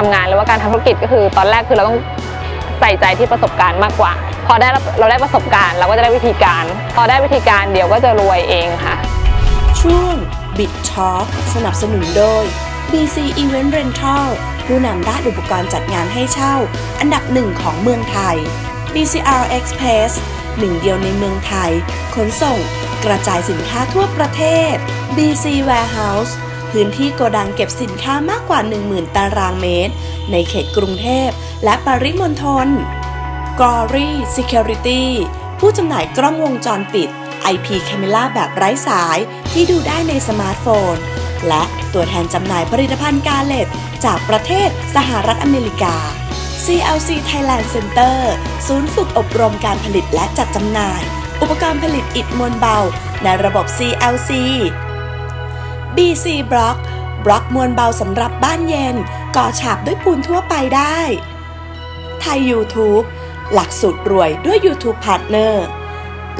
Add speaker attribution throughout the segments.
Speaker 1: ไม่ว่าจะเป็นการทำงานหรือว่าการทำธุรกิจก็คือ ตอนแรกคือเราต้องใส่ใจที่ประสบการณ์มากกว่า พอได้เราได้ประสบการณ์ เราก็จะได้วิธีการ พอได้วิธีการเดี๋ยวก็จะรวยเองค่ะ
Speaker 2: ช่วง Bit Talk สนับสนุนโดย BC Event Rental ผู้นำด้านอุปกรณ์จัดงานให้เช่า อันดับหนึ่งของเมืองไทย BCR Express หนึ่งเดียวในเมืองไทย ขนส่ง กระจายสินค้าทั่วประเทศ BC Warehouse พื้นที่โกดังเก็บสินค้ามากกว่า 10,000 ตารางเมตร ในเขตกรุงเทพและปริมณฑล Glory Security ผู้จำหน่ายกล้องวงจรปิด IP Camera แบบไร้สายที่ดูได้ในสมาร์ทโฟน และตัวแทนจำหน่ายผลิตภัณฑ์กาเลตจากประเทศสหรัฐอเมริกา CLC Thailand Center ศูนย์ฝึกอบรมการผลิตและจัดจำหน่าย อุปกรณ์ผลิตอิฐมวลเบา ในระบบ CLC BC Block บล็อกมวลเบาสำหรับบ้านเย็น ก่อฉาบด้วยปูนทั่วไปได้ ไทย YouTube หลักสูตรรวยด้วย YouTube Partner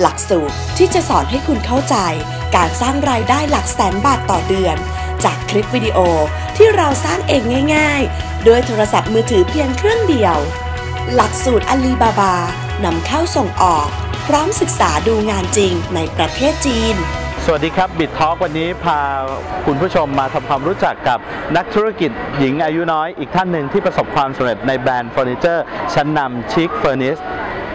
Speaker 2: หลักสูตรที่จะสอนให้คุณเข้าใจ การสร้างรายได้หลักแสนบาทต่อเดือน จากคลิปวิดีโอที่เราสร้างเองง่าย ๆ ด้วยโทรศัพท์มือถือเพียงเครื่องเดียว หลักสูตรอาลีบาบานำเข้าส่งออก พร้อมศึกษาดูงานจริงในประเทศจีน
Speaker 3: สวัสดีครับบิดทอ k วันนี้พาคุณผู้ชมมาทำความรู้จักกับนักธุรกิจหญิงอายุน้อยอีกท่านหนึ่งที่ประสบความสำเร็จในแบรนด์เฟอร์นิเจอร์ชั้นนำชิคเฟอร์นิส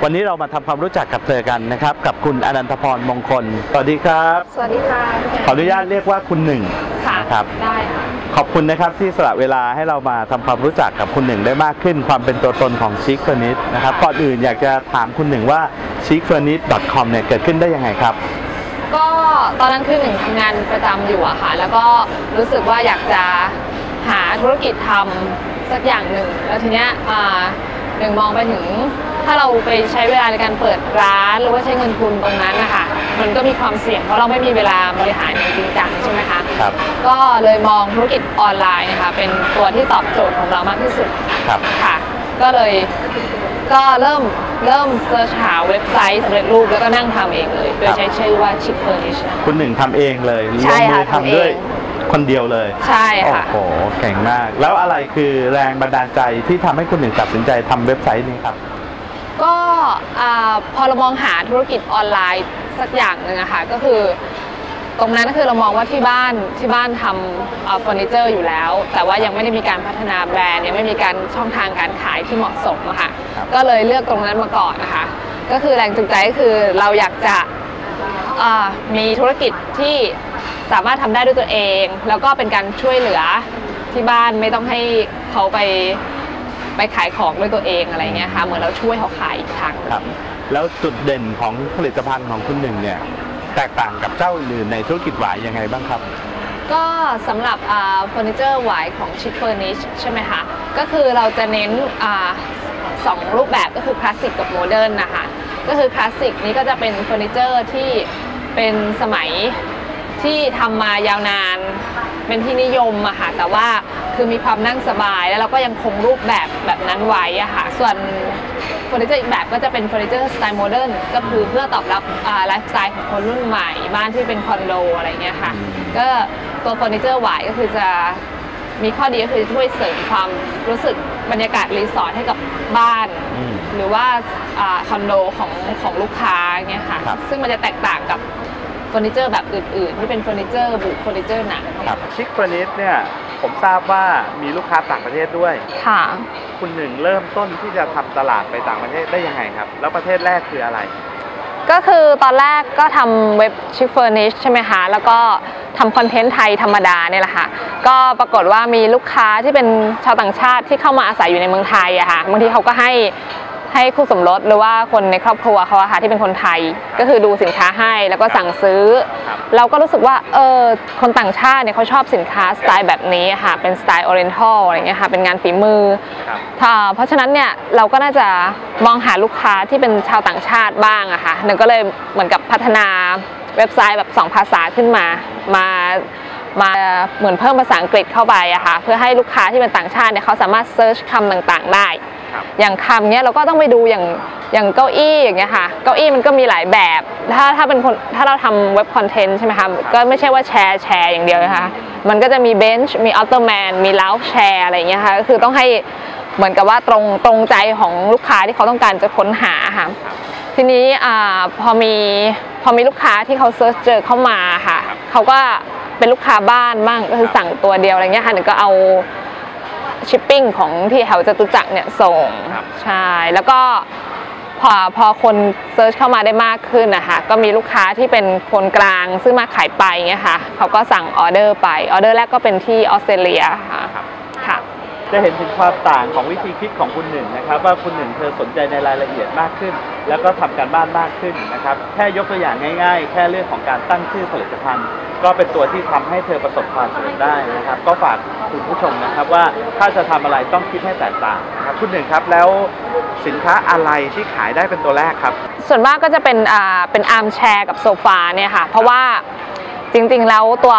Speaker 3: วันนี้เรามาทำความรู้จักกับเธอกันนะครับ กับคุณอนันทพรมงคล สวัสดีครับ
Speaker 1: สวัสดีค่ะ
Speaker 3: ขออนุญาตเรียกว่าคุณหนึ่ง
Speaker 1: ค่ะ
Speaker 3: นะครับ
Speaker 1: ได้ค่ะ
Speaker 3: ขอบคุณนะครับที่สละเวลาให้เรามาทำความรู้จักกับคุณหนึ่งได้มากขึ้น ความเป็นตัวตนของชิคเฟอร์นิสนะครับก่อนอื่นอยากจะถามคุณหนึ่งว่า chicfurnish.com เนี่ยเกิดขึ้นได้ยังไงครับ
Speaker 1: ก็ตอนนั้นคือหนึ่งทำงานประจำอยู่อะค่ะ แล้วก็รู้สึกว่าอยากจะหาธุรกิจทำสักอย่างหนึ่ง แล้วทีเนี้ยอ่าหนึ่งมองไปถึงถ้าเราไปใช้เวลาในการเปิดร้านหรือว่าใช้เงินทุนตรงนั้นนะคะมันก็มีความเสี่ยงเพราะเราไม่มีเวลาบริหารอย่างจริงจังใช่ไหมคะ
Speaker 3: ครับ
Speaker 1: ก็เลยมองธุรกิจออนไลน์นะคะเป็นตัวที่ตอบโจทย์ของเรามากที่สุด
Speaker 3: ครับ
Speaker 1: ค่ะ ก็เลย ก็เริ่มเริ่มเสิร์ชหาเว็บไซต์สำเร็จรูปแล้วก็นั่งทำเองเลย โดยใช้ชื่อว่า Chic Furnish นะคะ
Speaker 3: คุณหนึ่งทำเองเลยล
Speaker 1: ใช่
Speaker 3: งมื
Speaker 1: ค่ะ
Speaker 3: อทำด้วย
Speaker 1: ทำเอง
Speaker 3: คนเดียวเลย
Speaker 1: ใช่ค่ะ
Speaker 3: โอ้โหเก่งมาก แล้วอะไรคือแรงบันดาลใจที่ทำให้คุณหนึ่งตัดสินใจทำเว็บไซต์นี้ครับ
Speaker 1: ก็อ่าพอเรามองหาธุรกิจออนไลน์สักอย่างหนึ่งอะค่ะก็คือ ตรงนั้นก็คือเรามองว่าที่บ้านที่บ้านทำเฟอร์นิเจอร์อยู่แล้ว แต่ว่ายังไม่ได้มีการพัฒนาแบรนด์ยังไม่มีการช่องทางการขายที่เหมาะสมอะค่ะ
Speaker 3: ครับ
Speaker 1: ก็เลยเลือกตรงนั้นมาก่อนนะคะ ก็คือแรงจูงใจก็คือเราอยากจะอ่ามีธุรกิจที่สามารถทำได้ด้วยตัวเอง แล้วก็เป็นการช่วยเหลือที่บ้านไม่ต้องให้เขาไปไปขายของด้วยตัวเองอะไรเงี้ยค่ะเหมือนเราช่วยเขาขายอีกทางหนึ่ง
Speaker 3: ครับแล้วจุดเด่นของผลิตภัณฑ์ของคุณหนึ่งเนี่ย แตกต่างกับเจ้าอื่นในธุรกิจหวายยังไงบ้างครับ
Speaker 1: ก็สำหรับเฟอร์นิเจอร์หวายของชิคเฟอร์นิชใช่ไหมคะก็คือเราจะเน้นอสองรูปแบบก็คือคลาสสิกกับโมเดิร์นนะคะก็คือคลาสสิกนี้ก็จะเป็นเฟอร์นิเจอร์ที่เป็นสมัยที่ทำมายาวนานเป็นที่นิยมอะค่ะแต่ว่าคือมีความนั่งสบายแล้วเราก็ยังคงรูปแบบแบบนั้นไว้อะค่ะส่วน เฟอร์นิเจอร์อีกแบบก็จะเป็นเฟอร์นิเจอร์สไตล์โมเดิร์นก็คือเพื่อตอบรับไลฟ์สไตล์ของคนรุ่นใหม่บ้านที่เป็นคอนโดอะไรเงี้ยค่ะ ก็ตัวเฟอร์นิเจอร์หวายก็คือจะมีข้อดีก็คือช่วยเสริมความรู้สึกบรรยากาศรีสอร์ทให้กับบ้าน
Speaker 3: อืม
Speaker 1: หรือว่าอาคอนโดของของลูกค้าเงี้ยค่ะ
Speaker 3: ครับ
Speaker 1: ซึ่งมันจะแตกต่างกับเฟอร์นิเจอร์แบบอื่นๆ ที่เป็นเฟอร์นิเจอร์บุเฟอร์นิเจอร์หนัง
Speaker 3: ครับชิคเฟอร์นิสเนี่ยผมทราบว่ามีลูกค้าต่างประเทศด้วย
Speaker 1: ค่ะ
Speaker 3: คุณหนึ่งเริ่มต้นที่จะทำตลาดไปต่างประเทศได้ยังไงครับ แล้วประเทศแรกคืออะไร
Speaker 1: ก็คือตอนแรกก็ทำเว็บชิฟเฟอร์นิชใช่ไหมคะแล้วก็ทำคอนเทนต์ไทยธรรมดาเนี่ยแหละค่ะก็ปรากฏว่ามีลูกค้าที่เป็นชาวต่างชาติที่เข้ามาอาศัยอยู่ในเมืองไทยอะค่ะบางทีเขาก็ให้ ให้คู่สมรสหรือว่าคนในครอบครัวเขาอะค่ะที่เป็นคนไทย ก็คือดูสินค้าให้แล้วก็สั่งซื้อ
Speaker 3: ครับ
Speaker 1: เราก็รู้สึกว่าเออคนต่างชาติเนี่ยเขาชอบสินค้าสไตล์แบบนี้อะค่ะเป็นสไตล์ออเรนทัลอะไรเงี้ยค่ะเป็นงานฝีมือ
Speaker 3: ครับ
Speaker 1: ค่ะเพราะฉะนั้นเนี่ยเราก็น่าจะมองหาลูกค้าที่เป็นชาวต่างชาติบ้างอะค่ะหนึ่งก็เลยเหมือนกับพัฒนาเว็บไซต์แบบสองภาษาขึ้นมามามาเหมือนเพิ่มภาษาอังกฤษเข้าไปอะค่ะเพื่อให้ลูกค้าที่เป็นต่างชาติเนี่ยเขาสามารถเซิร์ชคำต่างๆได้
Speaker 3: ครับ
Speaker 1: อย่างคำเนี้ยเราก็ต้องไปดูอย่างอย่างเก้าอี้อย่างเงี้ยค่ะเก้าอี้มันก็มีหลายแบบ ถ้าถ้าเป็นคนถ้าเราทำเว็บคอนเทนต์ใช่ไหมคะก็ไม่ใช่ว่าแชร์แชร์อย่างเดียวนะคะมันก็จะมีเบนช์มีอัลเ r อร์แมนมีลาวแชร์อะไรอย่างเงี้ยค่ะก็คือต้องให้เหมือนกับว่าตรงตรงใจของลูกค้าที่เขาต้องการจะค้นหาค่ะทีนี้อาพอมีพอมีลูกค้าที่เขาเซิร์ชเจอเข้ามาค่ะเขาก็เป็นลูกค้าบ้านบ้างก็คือสั่งตัวเดียวอะไรเงี้ยค่ะหนึ่งก็เอา ชิปปิ้งของที่แถวจตุจักรเนี่ยส่ง
Speaker 3: ครับ
Speaker 1: ใช่แล้วก็พอพอคนเซิร์ชเข้ามาได้มากขึ้นนะคะก็มีลูกค้าที่เป็นคนกลางซื้อมาขายไปเงี้ยค่ะเขาก็สั่งออเดอร์ไปออเดอร์แรกก็เป็นที่ออสเตรเลียค่ะ
Speaker 3: ครับ
Speaker 1: ค่ะ
Speaker 3: จะเห็นถึงความต่างของวิธีคิดของคุณหนึ่งนะครับ ว่าคุณหนึ่งเธอสนใจในรายละเอียดมากขึ้น แล้วก็ทำการบ้านมากขึ้นนะครับ แค่ยกตัวอย่างง่าย ๆ แค่เรื่องของการตั้งชื่อผลิตภัณฑ์ ก็เป็นตัวที่ทำให้เธอประสบความสำเร็จได้นะครับ ก็ฝากคุณผู้ชมนะครับว่าถ้าจะทำอะไรต้องคิดให้แตกต่างนะครับคุณหนึ่งครับแล้วสินค้าอะไรที่ขายได้เป็นตัวแรกครับ
Speaker 1: ส่วนมากก็จะเป็นอ่าเป็นอาร์มแชร์กับโซฟาเนี่ยค่ะเพราะว่า จริงๆ แล้วตัว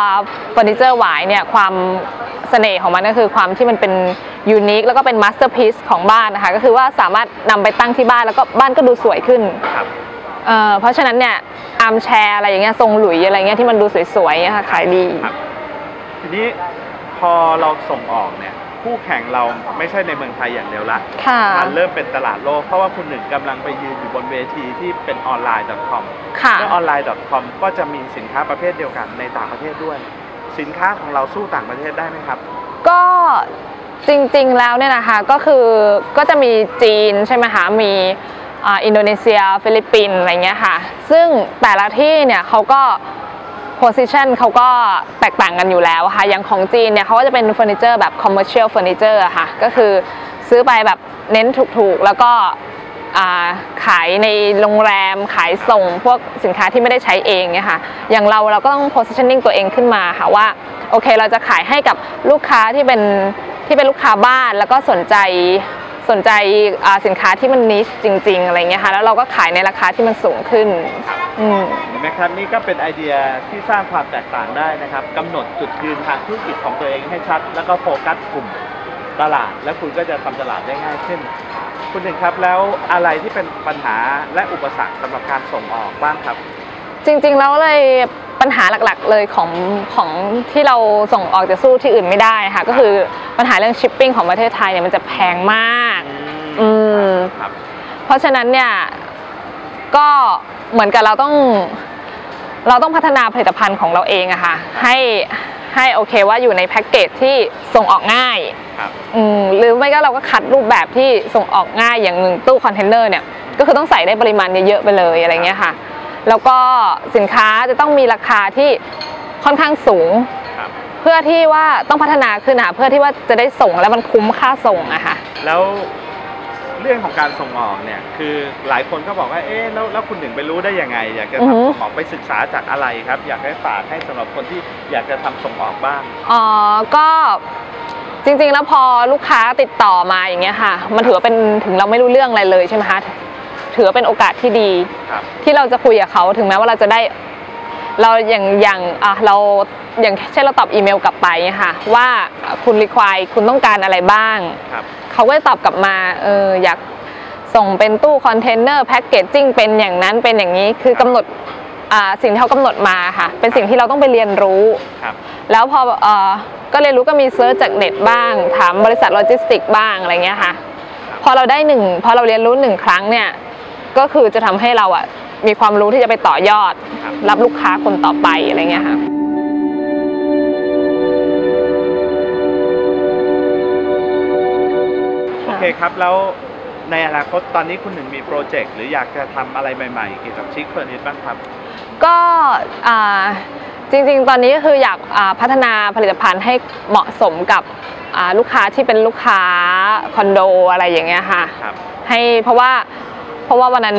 Speaker 1: เฟอร์นิเจอร์หวายเนี่ยความเสน่ห์ของมันก็คือความที่มันเป็นยูนิคแล้วก็เป็นมาสเตอร์พีซของบ้านนะคะก็คือว่าสามารถนำไปตั้งที่บ้านแล้วก็บ้านก็ดูสวยขึ้น
Speaker 3: ครับ
Speaker 1: เอ่อเพราะฉะนั้นเนี่ยอาร์มแชร์อะไรอย่างเงี้ยทรงหลุยอะไรเงี้ยที่มันดูสวยๆเนี่ยค่ะขายดี
Speaker 3: ครับทีนี้พอเราส่งออกเนี่ย คู่แข่งเราไม่ใช่ในเมืองไทยอย่างเดียวละ
Speaker 1: ค่ะ
Speaker 3: มันเริ่มเป็นตลาดโลก เพราะว่าคุณหนึ่งกำลังไปยืนอยู่บนเวทีที่เป็นออนไลน์ .com
Speaker 1: ค่ะ
Speaker 3: และออนไลน์ .com ก็จะมีสินค้าประเภทเดียวกันในต่างประเทศด้วย สินค้าของเราสู้ต่างประเทศได้ไหมครับ
Speaker 1: ก็จริงๆแล้วเนี่ยนะคะก็คือก็จะมีจีนใช่ไหมคะมีอ่าอินโดนีเซีย ฟิลิปปินส์อะไรเงี้ยค่ะ ซึ่งแต่ละที่เนี่ยเขาก็ position เขาก็แตกต่างกันอยู่แล้วค่ะ อย่างของจีนเนี่ยเขาก็จะเป็นเฟอร์นิเจอร์แบบ commercial furniture อะค่ะ ก็คือซื้อไปแบบเน้นถูกๆ แล้วก็ขายในโรงแรมขายส่งพวกสินค้าที่ไม่ได้ใช้เองเนี่ยค่ะ อย่างเราเราก็ต้อง positioning ตัวเองขึ้นมาค่ะว่าโอเคเราจะขายให้กับลูกค้าที่เป็นที่เป็นลูกค้าบ้านแล้วก็สนใจ สนใจอ่าสินค้าที่มันนิชจริง ๆ อะไรเงี้ยค่ะ แล้วเราก็ขายในราคาที่มันสูงขึ้นอืม
Speaker 3: เห็นไหมครับนี่ก็เป็นไอเดียที่สร้างความแตกต่างได้นะครับกำหนดจุดยืนทางธุรกิจของตัวเองให้ชัด แล้วก็โฟกัสกลุ่มตลาด แล้วคุณก็จะทำตลาดได้ง่ายขึ้น คุณหนึ่งครับแล้วอะไรที่เป็นปัญหาและอุปสรรคสำหรับการส่งออกบ้างครับ
Speaker 1: จริงๆแล้วเลยปัญหาหลักๆเลยของของที่เราส่งออกจะสู้ที่อื่นไม่ได้ค่ะ ก็คือปัญหาเรื่องชิปปิ้งของประเทศไทยเนี่ยมันจะแพงมาก อืม
Speaker 3: ครับ
Speaker 1: เพราะฉะนั้นเนี่ยก็เหมือนกับเราต้อง เราต้องพัฒนาผลิตภัณฑ์ของเราเองอะค่ะ ให้ให้โอเคว่าอยู่ในแพ็กเกจที่ส่งออกง่าย
Speaker 3: ครับ
Speaker 1: อืมหรือไม่ก็เราก็คัดรูปแบบที่ส่งออกง่ายอย่างหนึ่งตู้คอนเทนเนอร์เนี่ยก็คือต้องใส่ได้ปริมาณเยอะๆไปเลยอะไรเงี้ยค่ะ แล้วก็สินค้าจะต้องมีราคาที่ค่อนข้างสูง
Speaker 3: ครับ
Speaker 1: เพื่อที่ว่าต้องพัฒนาขึ้นอะเพื่อที่ว่าจะได้ส่งแล้วมันคุ้มค่าส่งอะค่ะ
Speaker 3: แล้วเรื่องของการส่งออกเนี่ยคือหลายคนก็บอกว่าเอ๊ะแล้วแล้วคุณหนึ่งไปรู้ได้ยังไง อยากจะ
Speaker 1: อือฮึ
Speaker 3: ทำส่งออกไปศึกษาจากอะไรครับ อยากให้ฝากให้สำหรับคนที่อยากจะทำส่งออกบ้าง
Speaker 1: อ๋อก็จริงๆแล้วพอลูกค้าติดต่อมาอย่างเงี้ยค่ะ มันถือว่าเป็นถึงเราไม่รู้เรื่องอะไรเลยใช่ไหมคะ ถือว่าเป็นโอกาสที่ดี
Speaker 3: ครับ
Speaker 1: ที่เราจะคุยกับเขาถึงแม้ว่าเราจะได้ เราอย่างอย่างอะเราอย่างเช่นเราตอบอีเมลกลับไปเนี่ยค่ะ ว่าคุณรีควายคุณต้องการอะไรบ้าง
Speaker 3: ครับ
Speaker 1: เขาก็จะตอบกลับมาเอออยากส่งเป็นตู้คอนเทนเนอร์แพ็กเกจจิ้งเป็นอย่างนั้นเป็นอย่างนี้คือกำหนดอ่าสิ่งที่เขากำหนดมาค่ะ เป็นสิ่งที่เราต้องไปเรียนรู้
Speaker 3: ครับ
Speaker 1: แล้วพอเออก็เรียนรู้ก็มีเซิร์ชจากเน็ตบ้าง ถามบริษัทโลจิสติกบ้างอะไรเงี้ยค่ะ พอเราได้หนึ่งพอเราเรียนรู้หนึ่งครั้งเนี่ย ก็คือจะทำให้เราอะมีความรู้ที่จะไปต่อยอด
Speaker 3: ครับ
Speaker 1: รับลูกค้าคนต่อไปอะไรเงี้ยค่ะ
Speaker 3: โอเคครับแล้วในอนาคตตอนนี้คุณหนึ่งมีโปรเจกต์หรืออยากจะทำอะไรใหม่ๆเกี่ยวกับชิคเฟอร์นิชบ้างครับ
Speaker 1: ก็อ่าจริงๆ ตอนนี้ก็คืออยากอ่าพัฒนาผลิตภัณฑ์ให้เหมาะสมกับอ่าลูกค้าที่เป็นลูกค้าคอนโดอะไรอย่างเงี้ยค่ะ
Speaker 3: ครับ
Speaker 1: ให้เพราะว่า เพราะว่าวันนั้น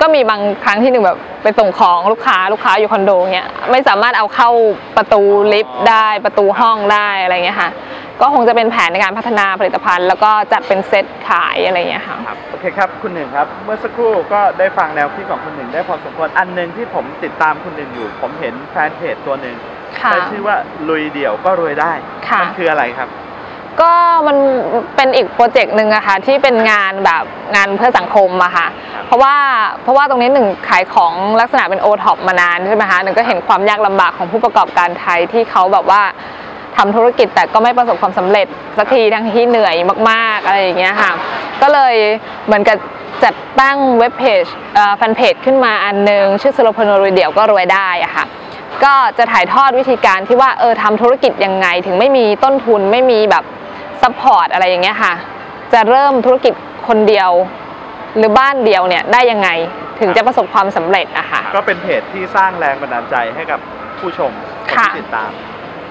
Speaker 1: ก็มีบางครั้งที่หนึ่งแบบไปส่งของลูกค้าลูกค้าอยู่คอนโดเงี้ยไม่สามารถเอาเข้าประตูลิฟต์ได้ประตูห้องได้อะไรเงี้ยค่ะ ก็คงจะเป็นแผนในการพัฒนาผลิตภัณฑ์ แล้วก็จัดเป็นเซตขายอะไรเงี้ยค่ะ
Speaker 3: ครับโอเคครับคุณหนึ่งครับ เมื่อสักครู่ก็ได้ฟังแนวคิดของคุณหนึ่งได้พอสมควรอันหนึ่งที่ผมติดตามคุณหนึ่งอยู่ ผมเห็นแฟนเพจตัวหนึ่ง
Speaker 1: ค่ะ
Speaker 3: ใช้ชื่อว่าลุยเดี่ยวก็รวยได้
Speaker 1: ค่ะ
Speaker 3: มัคืออะไรครับ
Speaker 1: ก็มันเป็นอีกโปรเจกต์หนึ่งอะค่ะที่เป็นงานแบบงานเพื่อสังคมอะค่ะ
Speaker 3: ครับ
Speaker 1: เพราะว่าเพราะว่าตรงนี้หนึ่งขายของลักษณะเป็นโอท็อปมานานใช่ไหมคะหนึ่งก็เห็นความยากลำบากของผู้ประกอบการไทยที่เขาแบบว่าทำธุรกิจแต่ก็ไม่ประสบความสำเร็จสักทีทั้งที่เหนื่อยมากๆอะไรอย่างเงี้ยค่ะก็เลยเหมือนกับจัดตั้งเว็บเพจเอ่อแฟนเพจขึ้นมาอันหนึ่งชื่อสโลพนรวยเดี่ยวก็รวยได้อะค่ะก็จะถ่ายทอดวิธีการที่ว่าเออทำธุรกิจยังไงถึงไม่มีต้นทุนไม่มีแบบ ซัพพอร์ตอะไรอย่างเงี้ยค่ะ จะเริ่มธุรกิจคนเดียว หรือบ้านเดียวเนี่ยได้ยังไงถึงจะประสบความสำเร็จอะค่ะ
Speaker 3: ก็เป็นเพจที่สร้างแรงบันดาลใจให้กับผู้ชมคน
Speaker 1: ค่ะ
Speaker 3: ที่ติดตาม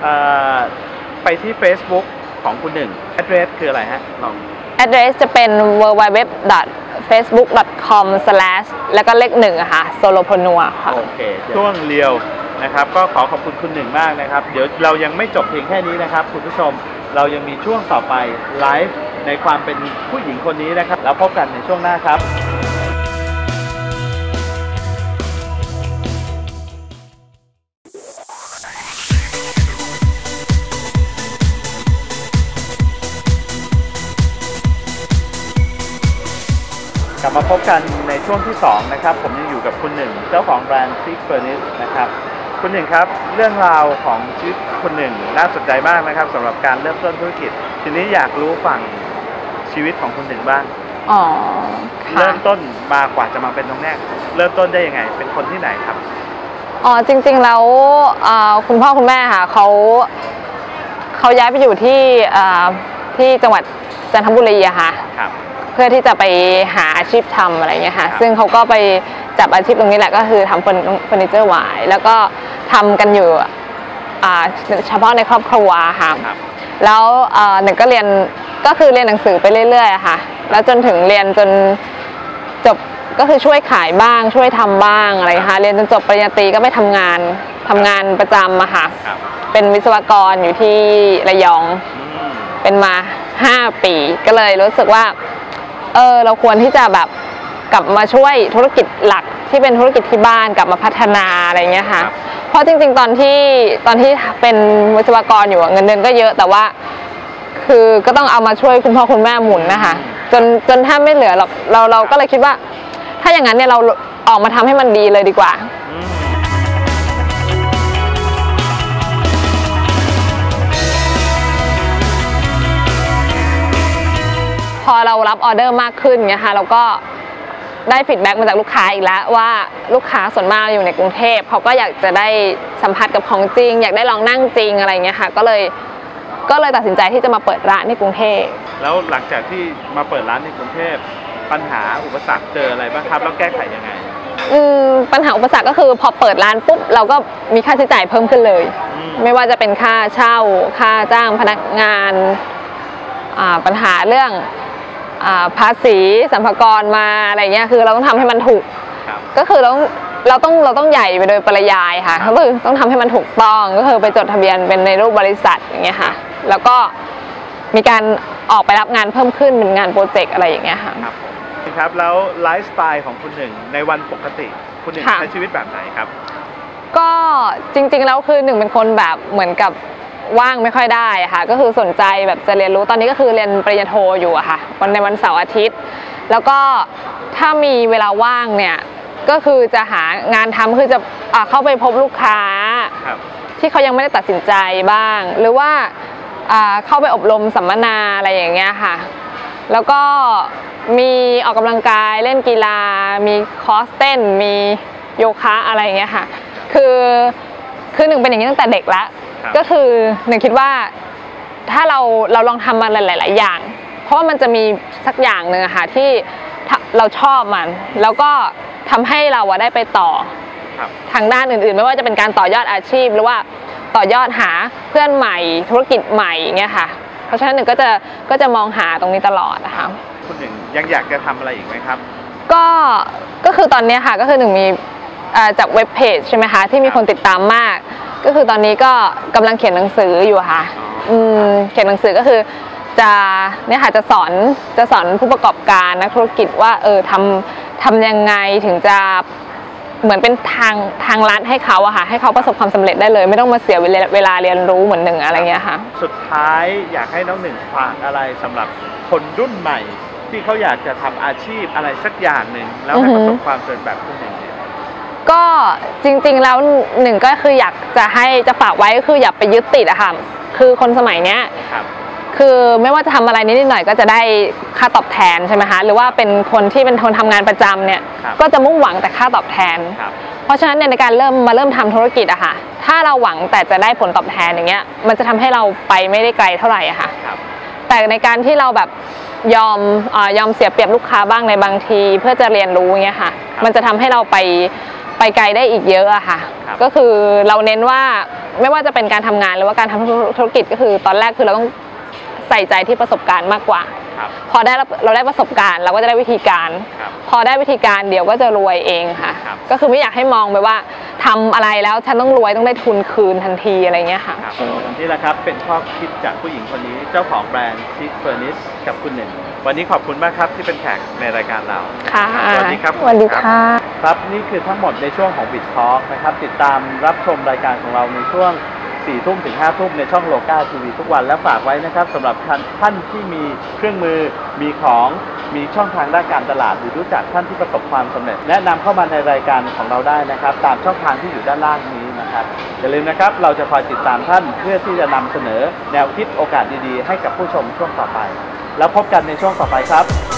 Speaker 3: เอ่อไปที่ Facebook ของคุณหนึ่ง address คืออะไรฮะลอง
Speaker 1: address จะเป็น www.facebook.com/ แล้วก็เลขหนึ่งอะค่ะ solopreneur ค่ะ
Speaker 3: โอเคช่วงเรียวนะครับ ก็ขอขอบคุณคุณหนึ่งมากนะครับ เดี๋ยวเรายังไม่จบเพียงแค่นี้นะครับ คุณผู้ชม เรายังมีช่วงต่อไปไลฟ์ในความเป็นผู้หญิงคนนี้นะครับ แล้วพบกันในช่วงหน้าครับกลับมาพบกันในช่วงที่ 2 นะครับ ผมยังอยู่กับคุณหนึ่ง เจ้าของแบรนด์ Six Furnace นะครับ คุณหนึ่งครับ เรื่องราวของชีวิตคุณหนึ่งน่าสนใจมากนะครับสำหรับการเริ่มต้นธุรกิจ ทีนี้อยากรู้ฝั่งชีวิตของคุณหนึ่งบ้าง
Speaker 1: อ๋อค่ะ
Speaker 3: เริ่มต้นมากว่าจะมาเป็นตรงแรกเริ่มต้นได้ยังไง เป็นคนที่ไหนครับ
Speaker 1: อ๋อจริง ๆ แล้วเอ่อคุณพ่อคุณแม่ค่ะเขาเขาย้ายไปอยู่ที่เอ่อที่จังหวัดจันทบุรีอะค่ะ
Speaker 3: ครับ
Speaker 1: เพื่อที่จะไปหาอาชีพทำอะไรเงี้ยค่ะ
Speaker 3: ครับ
Speaker 1: ซึ่งเขาก็ไป จับอาชีพตรงนี้แหละก็คือทำเฟอร์เฟอร์นิเจอร์หวาย แล้วก็ทำกันอยู่อ่าเฉพาะในครอบครัวค่ะ
Speaker 3: ครับ
Speaker 1: แล้วเอ่อหนึ่งก็เรียนก็คือเรียนหนังสือไปเรื่อยๆอะค่ะ แล้วจนถึงเรียนจนจบก็คือช่วยขายบ้างช่วยทำบ้างอะไรค่ะเรียนจนจบปริญญาตรีก็ไม่ทำงานทำงานประจำอะค่ะ
Speaker 3: ครับ
Speaker 1: เป็นวิศวกรอยู่ที่ระยอง
Speaker 3: อืม
Speaker 1: เป็นมา 5 ปี ก็เลยรู้สึกว่า เออเราควรที่จะแบบ กลับมาช่วยธุรกิจหลักที่เป็นธุรกิจที่บ้านกลับมาพัฒนาอะไรเงี้ยค่ะ
Speaker 3: ครับ
Speaker 1: เพราะจริงๆ ตอนที่ตอนที่เป็นวิศวกรอยู่อะเงินเดือนก็เยอะแต่ว่า คือก็ต้องเอามาช่วยคุณพ่อคุณแม่หมุนนะคะจนจนแทบไม่เหลือหรอกเราเราก็เลยคิดว่า ถ้าอย่างนั้นเนี่ยเราออกมาทำให้มันดีเลยดีกว่า
Speaker 3: อืม
Speaker 1: พอเรารับออเดอร์มากขึ้นเนี่ยค่ะเราก็ ได้ฟีดแบ็กมาจากลูกค้าอีกแล้วว่าลูกค้าส่วนมากอยู่ในกรุงเทพเขาก็อยากจะได้สัมผัสกับของจริง อยากได้ลองนั่งจริงอะไรเงี้ยค่ะ ก็เลยก็เลยตัดสินใจที่จะมาเปิดร้านในกรุงเทพ
Speaker 3: แล้วหลังจากที่มาเปิดร้านในกรุงเทพปัญหาอุปสรรคเจออะไรบ้างครับ แล้วแก้ไขยังไง
Speaker 1: อืมปัญหาอุปสรรคก็คือพอเปิดร้านปุ๊บเราก็มีค่าใช้จ่ายเพิ่มขึ้นเลย
Speaker 3: อืม
Speaker 1: ไม่ว่าจะเป็นค่าเช่า ค่าจ้างพนักงานอ่าปัญหาเรื่องอา ภาษีสัมภากรมาอะไรเงี้ยคือเราต้องทำให้มันถูก
Speaker 3: ครับ
Speaker 1: ก็คือเราต้องเราต้องเราต้องใหญ่ไปโดยปริยายค่ะ
Speaker 3: ครับ
Speaker 1: ก็คือต้องทำให้มันถูกต้องก็คือไปจดทะเบียนเป็นในรูปบริษัทอย่างเงี้ยค่ะ แล้วก็มีการออกไปรับงานเพิ่มขึ้นเป็นงานโปรเจกต์อะไรอย่างเงี้ยค่ะ
Speaker 3: ครับผมครับแล้วไลฟ์สไตล์ของคุณหนึ่งในวันปกติ คุณหนึ่ง
Speaker 1: ค่ะ
Speaker 3: ใช้ชีวิตแบบไหนครับ
Speaker 1: ก็จริงๆแล้วคือหนึ่งเป็นคนแบบเหมือนกับ ว่างไม่ค่อยได้อะค่ะ ก็คือสนใจแบบจะเรียนรู้ตอนนี้ก็คือเรียนปริญญาโทอยู่อะค่ะ วันในวันเสาร์อาทิตย์ แล้วก็ถ้ามีเวลาว่างเนี่ยก็คือจะหางานทำคือจะอ่าเข้าไปพบลูกค้า
Speaker 3: ครับ
Speaker 1: ที่เขายังไม่ได้ตัดสินใจบ้าง หรือว่าอ่าเข้าไปอบรมสัมมนาอะไรอย่างเงี้ยค่ะ แล้วก็มีออกกำลังกายเล่นกีฬา มีคอร์สเต้น มีโยคะอะไรอย่างเงี้ยค่ะ คือคือหนึ่งเป็นอย่างนี้ตั้งแต่เด็กแล้ว
Speaker 3: ครับ
Speaker 1: ก็คือหนึ่งคิดว่าถ้าเราเราลองทำมันหลาย ๆ อย่าง เพราะว่ามันจะมีสักอย่างหนึ่งอะค่ะที่ถ้าเราชอบมัน แล้วก็ทำให้เราอะได้ไปต่อ
Speaker 3: ครับ
Speaker 1: ทางด้านอื่นๆ ไม่ว่าจะเป็นการต่อยอดอาชีพ หรือว่าต่อยอดหาเพื่อนใหม่ธุรกิจใหม่เงี้ยค่ะ เพราะฉะนั้นหนึ่งก็จะก็จะมองหาตรงนี้ตลอดนะคะ
Speaker 3: คุณหนึ่งยังอยากจะทำอะไรอีกไหมครับ
Speaker 1: ก็ก็คือตอนเนี้ยค่ะก็คือหนึ่งมีเอ่อจากเว็บเพจใช่ไหมคะที่มีคนติดตามมาก ก็คือตอนนี้ก็กำลังเขียนหนังสืออยู่ค่ะ
Speaker 3: อ๋ออื
Speaker 1: อืมเขียนหนังสือก็คือ จะเนี่ยค่ะจะสอนจะสอนผู้ประกอบการนักธุรกิจว่าเออทำทำยังไงถึงจะเหมือนเป็นทางทางลัดให้เขาอะค่ะให้เขาประสบความสำเร็จได้เลย ไม่ต้องมาเสียเวลาเวลาเรียนรู้เหมือนหนึ่งอะไรเงี้ยค่ะ
Speaker 3: สุดท้ายอยากให้น้องหนึ่งฝากอะไรสำหรับคนรุ่นใหม่ ที่เขาอยากจะทำอาชีพอะไรสักอย่างหนึ่งแล้วให้
Speaker 1: อื
Speaker 3: ป
Speaker 1: อฮึ
Speaker 3: ระสบความสำเร็จแบบคุณหนึ่งเนี่ย
Speaker 1: ก็จริงๆแล้วหนึ่งก็คืออยากจะให้จะฝากไว้ก็คืออย่าไปยึดติดอะค่ะคือคนสมัยเนี้ย
Speaker 3: ครับ
Speaker 1: คือไม่ว่าจะทำอะไรนิดๆหน่อยๆก็จะได้ค่าตอบแทนใช่ไหมคะหรือว่าเป็นคนที่เป็นคนทำงานประจำเนี่ย
Speaker 3: ครับ
Speaker 1: ก็จะมุ่งหวังแต่ค่าตอบแทน
Speaker 3: ครับ
Speaker 1: เพราะฉะนั้นเนี่ยในการเริ่มมาเริ่มทำธุรกิจอะค่ะถ้าเราหวังแต่จะได้ผลตอบแทนอย่างเงี้ยมันจะทำให้เราไปไม่ได้ไกลเท่าไหร่อะค่ะ
Speaker 3: ครับ
Speaker 1: แต่ในการที่เราแบบยอมเออยอมเสียเปรียบลูกค้าบ้างในบางที เพื่อจะเรียนรู้อย่างเงี้ยค่ะ
Speaker 3: ครับ
Speaker 1: มันจะทำให้เราไป ไปไกลได้อีกเยอะอะค่ะ
Speaker 3: ครับ
Speaker 1: ก็คือเราเน้นว่าไม่ว่าจะเป็นการทำงานหรือว่าการทำธุรกิจก็คือ ตอนแรกคือเราต้องใส่ใจที่ประสบการณ์มากกว่า
Speaker 3: ครับ
Speaker 1: พอได้รับเราได้ประสบการณ์ เราก็จะได้วิธีการ
Speaker 3: ครับ
Speaker 1: พอได้วิธีการเดี๋ยวก็จะรวยเองค่ะ
Speaker 3: ครับ
Speaker 1: ก็คือไม่อยากให้มองไปว่าทำอะไรแล้วฉันต้องรวยต้องได้ทุนคืนทันทีอะไรเงี้ยค่ะ
Speaker 3: ครับนี่แหละครับเป็นข้อคิดจากผู้หญิงคนนี้เจ้าของแบรนด์ชิคเฟอร์นิชกับคุณหนึ่ง วันนี้ขอบคุณมากครับที่เป็นแขกในรายการเรา
Speaker 1: ค่ะ
Speaker 3: สวัสดีครับ
Speaker 1: สวัสดีค่ะ
Speaker 3: ครับนี่คือทั้งหมดในช่วงของบิตทอ k นะครับ ติดตามรับชมรายการของเราในช่วง4ทุ่มถึง5ทุ่มในช่องโลกาทีวีทุกวันและฝากไว้นะครับสำหรับท่านท่านที่มีเครื่องมือมีของมีช่องทางด้านการตลาด หรือรู้จักท่านที่ประสบความสำเร็จ แนะนำเข้ามาในรายการของเราได้นะครับ ตามช่องทางที่อยู่ด้านล่างนี้นะครับอย่าลืมนะครับ เราจะคอยติดตามท่านเพื่อที่จะนำเสนอแนวคิดโอกาสดีๆ ให้กับผู้ชมช่วงต่อไป แล้วพบกันในช่วงต่อไปครับ